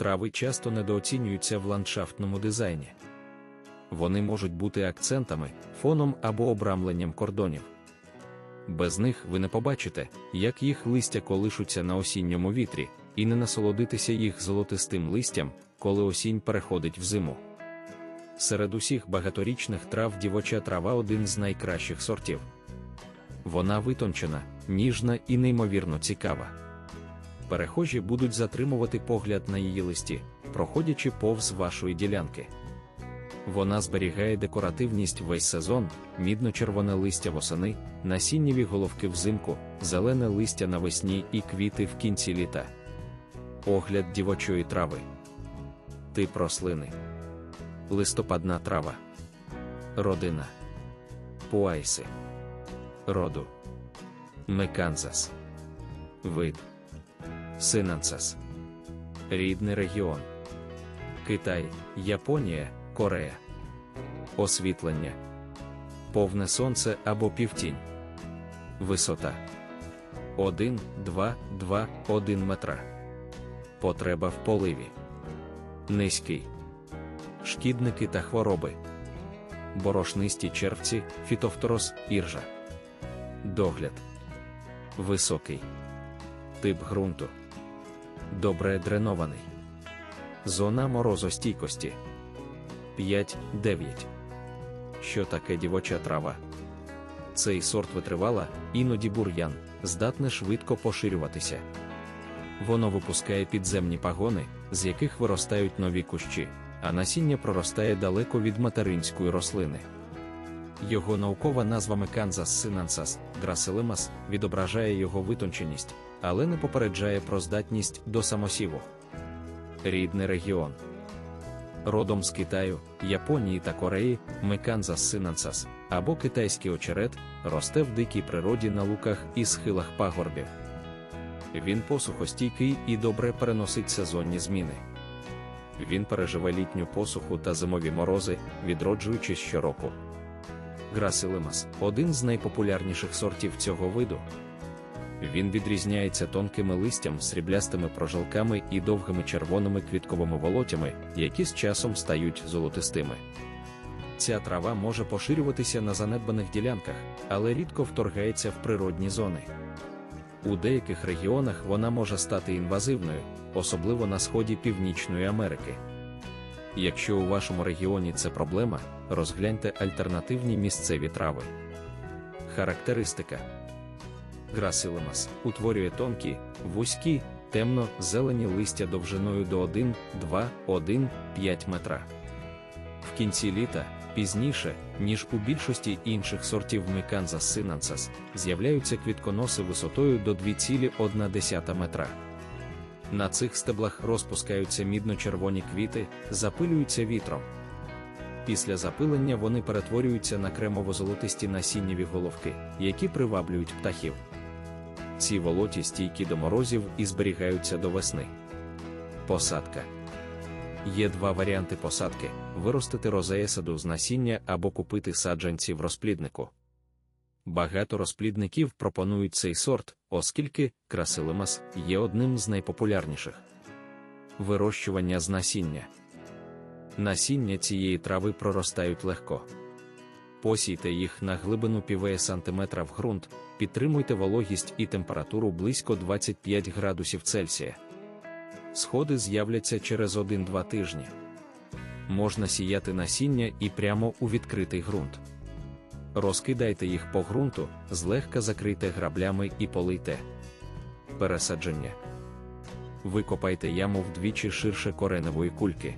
Трави часто недооцінюються в ландшафтному дизайні. Вони можуть бути акцентами, фоном або обрамленням кордонів. Без них ви не побачите, як їх листя колишуться на осінньому вітрі, і не насолодитися їх золотистим листям, коли осінь переходить в зиму. Серед усіх багаторічних трав дівоча трава один з найкращих сортів. Вона витончена, ніжна і неймовірно цікава. Перехожі будуть затримувати погляд на її листі, проходячи повз вашої ділянки. Вона зберігає декоративність весь сезон, мідно-червоне листя восени, насіннєві головки взимку, зелене листя навесні і квіти в кінці літа. Огляд дівочої трави. Тип рослини. Листопадна трава. Родина. Пуайси. Роду. Меканзас. Вид. Синансас. Рідний регіон. Китай, Японія, Корея. Освітлення. Повне сонце або півтінь. Висота 1, 2, 2, 1 метра. Потреба в поливі. Низький. Шкідники та хвороби. Борошнисті червці, фітофторос, іржа. Догляд. Високий. Тип ґрунту. Добре дренований. Зона морозостійкості 5-9. Що таке дівоча трава? Цей сорт витривала, іноді бур'ян, здатне швидко поширюватися. Воно випускає підземні пагони, з яких виростають нові кущі, а насіння проростає далеко від материнської рослини. Його наукова назва Меканзас синансас граселемас відображає його витонченість, але не попереджає про здатність до самосіву. Рідний регіон. Родом з Китаю, Японії та Кореї, Меканзас синансас або китайський очерет росте в дикій природі на луках і схилах пагорбів. Він посухостійкий і добре переносить сезонні зміни. Він переживе літню посуху та зимові морози, відроджуючись щороку. Грасилемас один з найпопулярніших сортів цього виду. Він відрізняється тонкими листям, сріблястими прожилками і довгими червоними квітковими волотями, які з часом стають золотистими. Ця трава може поширюватися на занедбаних ділянках, але рідко вторгається в природні зони. У деяких регіонах вона може стати інвазивною, особливо на сході Північної Америки. Якщо у вашому регіоні це проблема, розгляньте альтернативні місцеві трави. Характеристика Грасилемас утворює тонкі, вузькі, темно-зелені листя довжиною до 1, 2, 1, 5 метра. В кінці літа, пізніше, ніж у більшості інших сортів Миканзас синансас, з'являються квітконоси висотою до 2,1 метра. На цих стеблах розпускаються мідно-червоні квіти, запилюються вітром. Після запилення вони перетворюються на кремово-золотисті насіннєві головки, які приваблюють птахів. Ці волоті стійкі до морозів і зберігаються до весни. Посадка. Є два варіанти посадки: виростити розеєсаду з насіння або купити саджанці в розпліднику. Багато розплідників пропонують цей сорт, оскільки красилемас є одним з найпопулярніших. Вирощування з насіння. Насіння цієї трави проростають легко. Посійте їх на глибину півеє сантиметра в ґрунт, підтримуйте вологість і температуру близько 25 градусів Цельсія. Сходи з'являться через 1-2 тижні. Можна сіяти насіння і прямо у відкритий ґрунт. Розкидайте їх по ґрунту, злегка закрийте граблями і полийте. Пересадження. Викопайте яму вдвічі ширше кореневої кульки.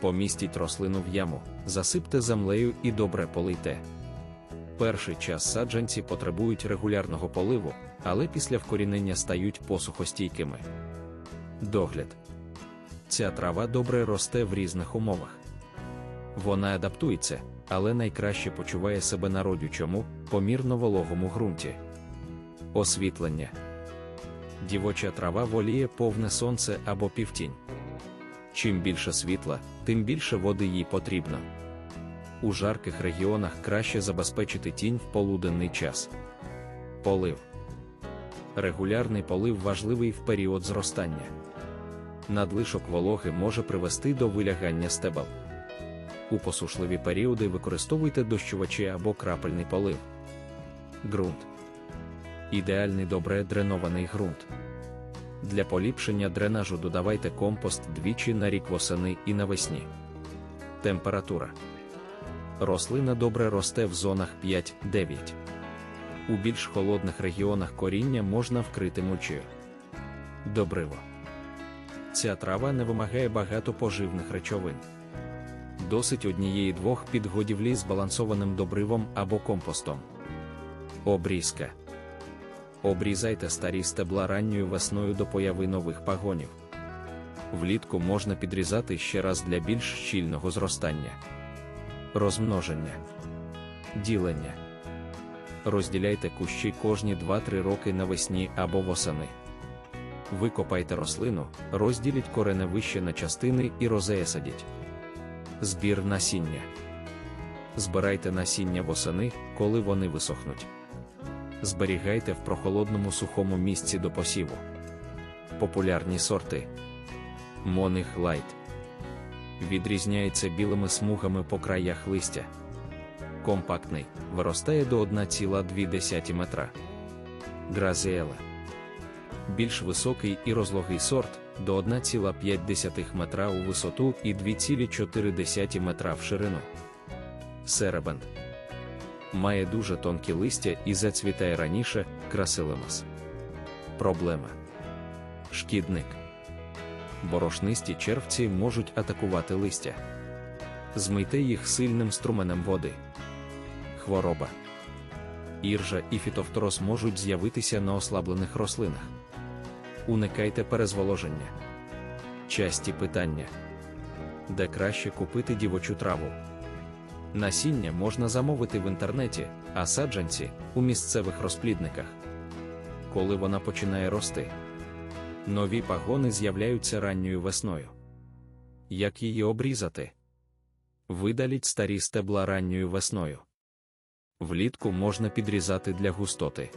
Помістіть рослину в яму, засипте землею і добре полийте. Перший час саджанці потребують регулярного поливу, але після вкорінення стають посухостійкими. Догляд. Ця трава добре росте в різних умовах. Вона адаптується, але найкраще почуває себе на родючому, помірно вологому ґрунті. Освітлення. Дівоча трава воліє повне сонце або півтінь. Чим більше світла, тим більше води їй потрібно. У жарких регіонах краще забезпечити тінь в полуденний час. Полив. Регулярний полив важливий в період зростання. Надлишок вологи може привести до вилягання стебел. У посушливі періоди використовуйте дощувачі або крапельний полив. Ґрунт. Ідеальний добре дренований ґрунт. Для поліпшення дренажу додавайте компост двічі на рік восени і навесні. Температура. Рослина добре росте в зонах 5-9. У більш холодних регіонах коріння можна вкрити мульчею. Добриво. Ця трава не вимагає багато поживних речовин. Досить однієї-двох підгодівлі з балансованим добривом або компостом. Обрізка. Обрізайте старі стебла ранньою весною до появи нових пагонів. Влітку можна підрізати ще раз для більш щільного зростання. Розмноження. Ділення. Розділяйте кущі кожні 2-3 роки навесні або восени. Викопайте рослину, розділіть кореневище на частини і розеясадіть. Збір насіння. Збирайте насіння восени, коли вони висохнуть. Зберігайте в прохолодному сухому місці до посіву. Популярні сорти. Моних Лайт. Відрізняється білими смугами по краях листя. Компактний, виростає до 1,2 метра. Гразіеле. Більш високий і розлогий сорт до 1,5 метра у висоту і 2,4 метра в ширину. Серебент. Має дуже тонкі листя і зацвітає раніше красилемас. Проблема. Шкідник. Борошнисті червці можуть атакувати листя. Змийте їх сильним струменем води. Хвороба. Іржа і фітофтороз можуть з'явитися на ослаблених рослинах. Уникайте перезволоження. Часті питання. Де краще купити дівочу траву? Насіння можна замовити в інтернеті, а саджанці у місцевих розплідниках. Коли вона починає рости, нові пагони з'являються ранньою весною. Як її обрізати? Видаліть старі стебла ранньою весною. Влітку можна підрізати для густоти.